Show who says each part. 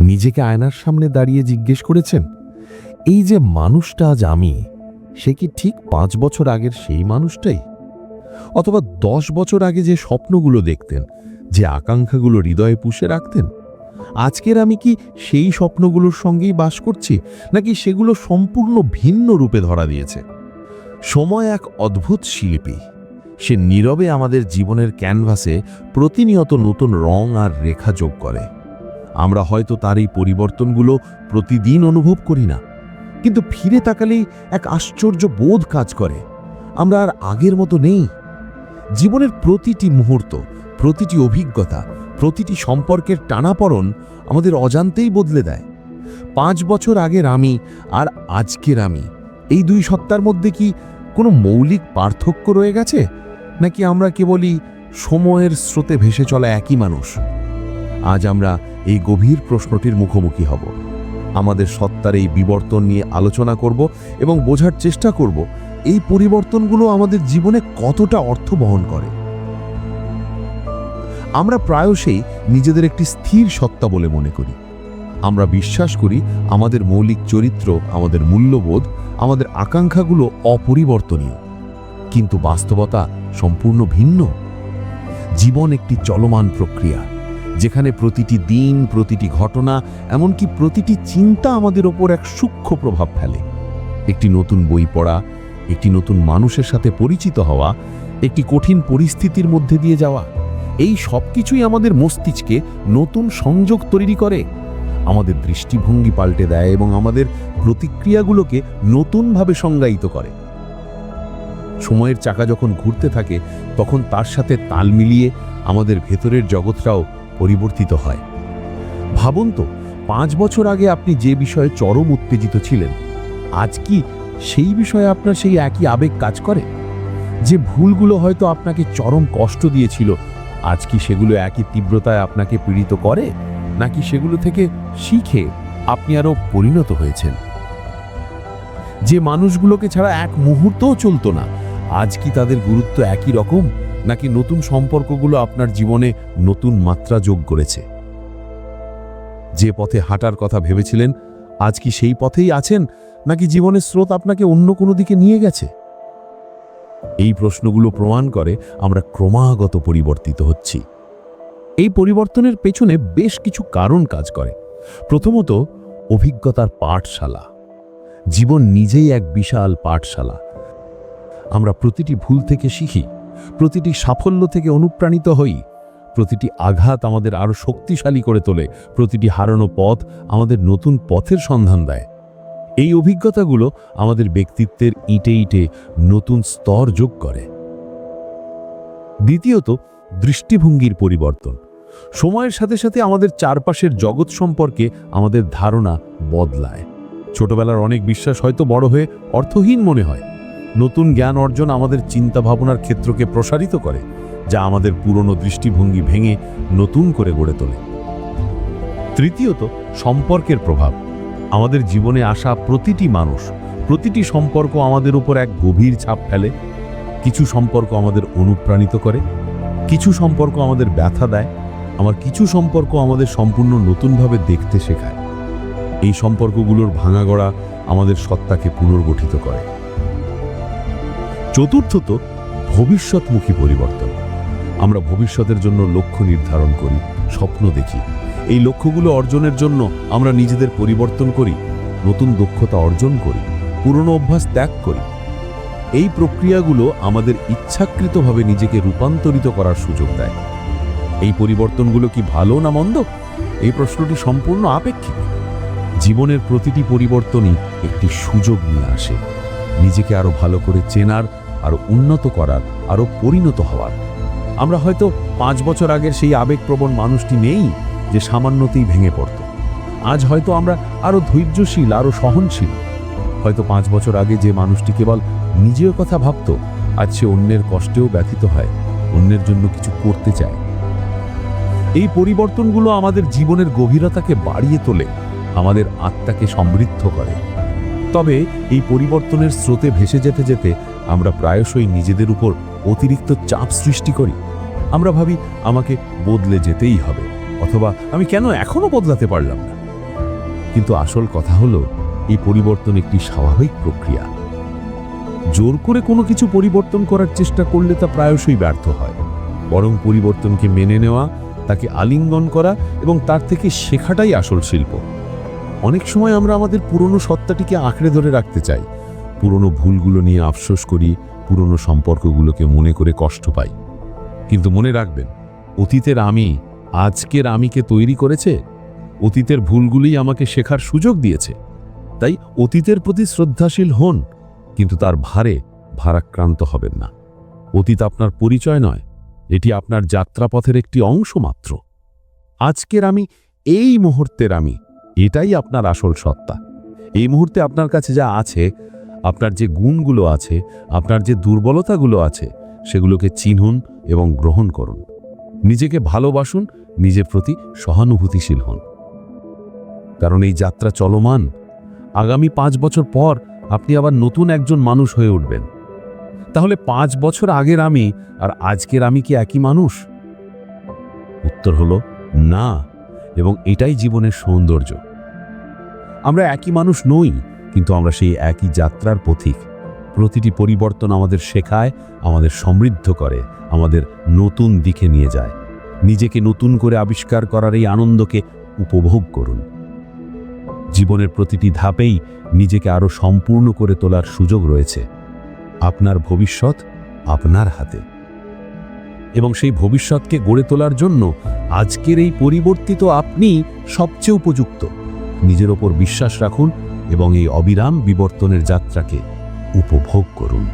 Speaker 1: নিজেকে আয়নার সামনে দাঁড়িয়ে জিজ্ঞেস করেছেন, এই যে মানুষটা আজ আমি, সে কি ঠিক পাঁচ বছর আগের সেই মানুষটাই? অথবা দশ বছর আগে যে স্বপ্নগুলো দেখতেন, যে আকাঙ্ক্ষাগুলো হৃদয়ে পুষে রাখতেন? আজকের আমি কি সেই স্বপ্নগুলোর সঙ্গেই বাস করছি, নাকি সেগুলো সম্পূর্ণ ভিন্ন রূপে ধরা দিয়েছে? সময় এক অদ্ভুত শিল্পী। সে নীরবে আমাদের জীবনের ক্যানভাসে প্রতিনিয়ত নতুন রং আর রেখা যোগ করে। আমরা হয়তো তার এই পরিবর্তনগুলো প্রতিদিন অনুভব করি না। কিন্তু ফিরে তাকালেই এক আশ্চর্য বোধ কাজ করে, আমরা আর আগের মতো নেই। জীবনের প্রতিটি মুহূর্ত, প্রতিটি অভিজ্ঞতা, প্রতিটি সম্পর্কের টানাপড়ন আমাদের অজান্তেই বদলে দেয়। পাঁচ বছর আগের আমি আর আজকের আমি, এই দুই সত্তার মধ্যে কি কোনো মৌলিক পার্থক্য রয়ে গেছে? নাকি আমরা কেবলই সময়ের স্রোতে ভেসে চলা একই মানুষ? আজ আমরা এই গভীর প্রশ্নটির মুখোমুখি হব। আমাদের সত্তার এই বিবর্তন নিয়ে আলোচনা করব এবং বোঝার চেষ্টা করব, এই পরিবর্তনগুলো আমাদের জীবনে কতটা অর্থ বহন করে। আমরা প্রায়শই নিজেদের একটি স্থির সত্তা বলে মনে করি। আমরা বিশ্বাস করি আমাদের মৌলিক চরিত্র, আমাদের মূল্যবোধ, আমাদের আকাঙ্ক্ষাগুলো অপরিবর্তনীয়। কিন্তু বাস্তবতা সম্পূর্ণ ভিন্ন। জীবন একটি চলমান প্রক্রিয়া। যেখানে প্রতিটি দিন, প্রতিটি ঘটনা, এমনকি প্রতিটি চিন্তা আমাদের ওপর এক সূক্ষ্ম প্রভাব ফেলে। একটি নতুন বই পড়া, একটি নতুন মানুষের সাথে পরিচিত হওয়া, একটি কঠিন পরিস্থিতির মধ্যে দিয়ে যাওয়া, এই সব কিছুই আমাদের মস্তিষ্কে নতুন সংযোগ তৈরি করে। আমাদের দৃষ্টিভঙ্গি পাল্টে দেয় এবং আমাদের প্রতিক্রিয়াগুলোকে নতুনভাবে সংজ্ঞায়িত করে। সময়ের চাকা যখন ঘুরতে থাকে, তখন তার সাথে তাল মিলিয়ে আমাদের ভেতরের জগৎটাও পরিবর্তিত হয়। ভাবুন তো, পাঁচ বছর আগে আপনি যে বিষয়ে চরম উত্তেজিত ছিলেন, আজ কি সেই বিষয়ে আপনার সেই একই আবেগ কাজ করে? যে ভুলগুলো হয়তো আপনাকে চরম কষ্ট দিয়েছিল, আজ কি সেগুলো একই তীব্রতায় আপনাকে পীড়িত করে? নাকি সেগুলো থেকে শিখে আপনি আরও পরিণত হয়েছেন? যে মানুষগুলোকে ছাড়া এক মুহূর্তও চলতো না, আজ কি তাদের গুরুত্ব একই রকম? নাকি নতুন সম্পর্কগুলো আপনার জীবনে নতুন মাত্রা যোগ করেছে? যে পথে হাঁটার কথা ভেবেছিলেন, আজ কি সেই পথেই আছেন, নাকি জীবনের স্রোত আপনাকে অন্য কোনো দিকে নিয়ে গেছে? এই প্রশ্নগুলো প্রমাণ করে আমরা ক্রমাগত পরিবর্তিত হচ্ছি। এই পরিবর্তনের পেছনে বেশ কিছু কারণ কাজ করে। প্রথমত, অভিজ্ঞতার পাঠশালা। জীবন নিজেই এক বিশাল পাঠশালা। আমরা প্রতিটি ভুল থেকে শিখি। প্রতিটি সাফল্য থেকে অনুপ্রাণিত হই। প্রতিটি আঘাত আমাদের আরও শক্তিশালী করে তোলে। প্রতিটি হারানো পথ আমাদের নতুন পথের সন্ধান দেয়। এই অভিজ্ঞতাগুলো আমাদের ব্যক্তিত্বের ইটে ইটে নতুন স্তর যোগ করে। দ্বিতীয়ত, দৃষ্টিভঙ্গির পরিবর্তন। সময়ের সাথে সাথে আমাদের চারপাশের জগৎ সম্পর্কে আমাদের ধারণা বদলায়। ছোটবেলার অনেক বিশ্বাস হয়তো বড় হয়ে অর্থহীন মনে হয়। নতুন জ্ঞান অর্জন আমাদের চিন্তা ভাবনার ক্ষেত্রকে প্রসারিত করে, যা আমাদের পুরনো দৃষ্টিভঙ্গি ভেঙে নতুন করে গড়ে তোলে। তৃতীয়ত, সম্পর্কের প্রভাব। আমাদের জীবনে আসা প্রতিটি মানুষ, প্রতিটি সম্পর্ক আমাদের উপর এক গভীর ছাপ ফেলে। কিছু সম্পর্ক আমাদের অনুপ্রাণিত করে, কিছু সম্পর্ক আমাদের ব্যথা দেয় আমার কিছু সম্পর্ক আমাদের সম্পূর্ণ নতুনভাবে দেখতে শেখায়। এই সম্পর্কগুলোর ভাঙাগড়া আমাদের সত্তাকে পুনর্গঠিত করে। চতুর্থত ভবিষ্যৎমুখী পরিবর্তন। আমরা ভবিষ্যতের জন্য লক্ষ্য নির্ধারণ করি, স্বপ্ন দেখি। এই লক্ষ্যগুলো অর্জনের জন্য আমরা নিজেদের পরিবর্তন করি, নতুন দক্ষতা অর্জন করি, পুরনো অভ্যাস ত্যাগ করি। এই প্রক্রিয়াগুলো আমাদের ইচ্ছাকৃতভাবে নিজেকে রূপান্তরিত করার সুযোগ দেয়। এই পরিবর্তনগুলো কি ভালো না মন্দ? এই প্রশ্নটি সম্পূর্ণ আপেক্ষিক। জীবনের প্রতিটি পরিবর্তনই একটি সুযোগ নিয়ে আসে। নিজেকে আরও ভালো করে চেনার আরও উন্নত করার, আরও পরিণত হওয়ার। আমরা হয়তো পাঁচ বছর আগের সেই আবেগপ্রবণ মানুষটি নেই যে সামান্যতেই ভেঙে পড়ত। আজ হয়তো আমরা আরও ধৈর্যশীল, আরও সহনশীল। হয়তো পাঁচ বছর আগে যে মানুষটি কেবল নিজের কথা ভাবত, আজ সে অন্যের কষ্টেও ব্যথিত হয়, অন্যের জন্য কিছু করতে চায়। এই পরিবর্তনগুলো আমাদের জীবনের গভীরতাকে বাড়িয়ে তোলে, আমাদের আত্মাকে সমৃদ্ধ করে। তবে এই পরিবর্তনের স্রোতে ভেসে যেতে যেতে আমরা প্রায়শই নিজেদের উপর অতিরিক্ত চাপ সৃষ্টি করি। আমরা ভাবি, আমাকে বদলে যেতেই হবে, অথবা আমি কেন এখনও বদলাতে পারলাম না? কিন্তু আসল কথা হলো, এই পরিবর্তন একটি স্বাভাবিক প্রক্রিয়া। জোর করে কোনো কিছু পরিবর্তন করার চেষ্টা করলে তা প্রায়শই ব্যর্থ হয়। বরং পরিবর্তনকে মেনে নেওয়া, তাকে আলিঙ্গন করা এবং তার থেকে শেখাটাই আসল শিল্প। অনেক সময় আমরা আমাদের পুরনো সত্তাটিকে আঁকড়ে ধরে রাখতে চাই পুরনো ভুলগুলো নিয়ে আফসোস করি, পুরনো সম্পর্কগুলোকে মনে করে কষ্ট পাই। কিন্তু মনে রাখবেন, অতীতের আমি আজকের আমিকে তৈরি করেছে, অতীতের ভুলগুলি আমাকে শেখার সুযোগ দিয়েছে। তাই অতীতের প্রতি শ্রদ্ধাশীল হন, কিন্তু তার ভারে ভারাক্রান্ত হবেন না। অতীত আপনার পরিচয় নয়, এটি আপনার যাত্রাপথের একটি অংশ মাত্র। আজকের আমি, এই মুহূর্তের আমি, এটাই আপনার আসল সত্তা। এই মুহূর্তে আপনার কাছে যা আছে আপনার যে গুণগুলো আছে, আপনার যে দুর্বলতাগুলো আছে, সেগুলোকে চিনুন এবং গ্রহণ করুন। নিজেকে ভালোবাসুন, নিজের প্রতি সহানুভূতিশীল হন। কারণ এই যাত্রা চলমান। আগামী পাঁচ বছর পর আপনি আবার নতুন একজন মানুষ হয়ে উঠবেন। তাহলে পাঁচ বছর আগের আমি আর আজকের আমি কি একই মানুষ? উত্তর হলো, না। এবং এটাই জীবনের সৌন্দর্য। আমরা একই মানুষ নই। কিন্তু আমরা সেই একই যাত্রার পথিক। প্রতিটি পরিবর্তন আমাদের শেখায়, আমাদের সমৃদ্ধ করে, আমাদের নতুন দিকে নিয়ে যায়। নিজেকে নতুন করে আবিষ্কার করার এই আনন্দকে উপভোগ করুন। জীবনের প্রতিটি ধাপেই নিজেকে আরও সম্পূর্ণ করে তোলার সুযোগ রয়েছে। আপনার ভবিষ্যৎ আপনার হাতে। এবং সেই ভবিষ্যৎকে গড়ে তোলার জন্য আজকের এই পরিবর্তিত আপনি সবচেয়ে উপযুক্ত। নিজের ওপর বিশ্বাস রাখুন এবং এই অবিরাম বিবর্তনের যাত্রাকে উপভোগ করুন।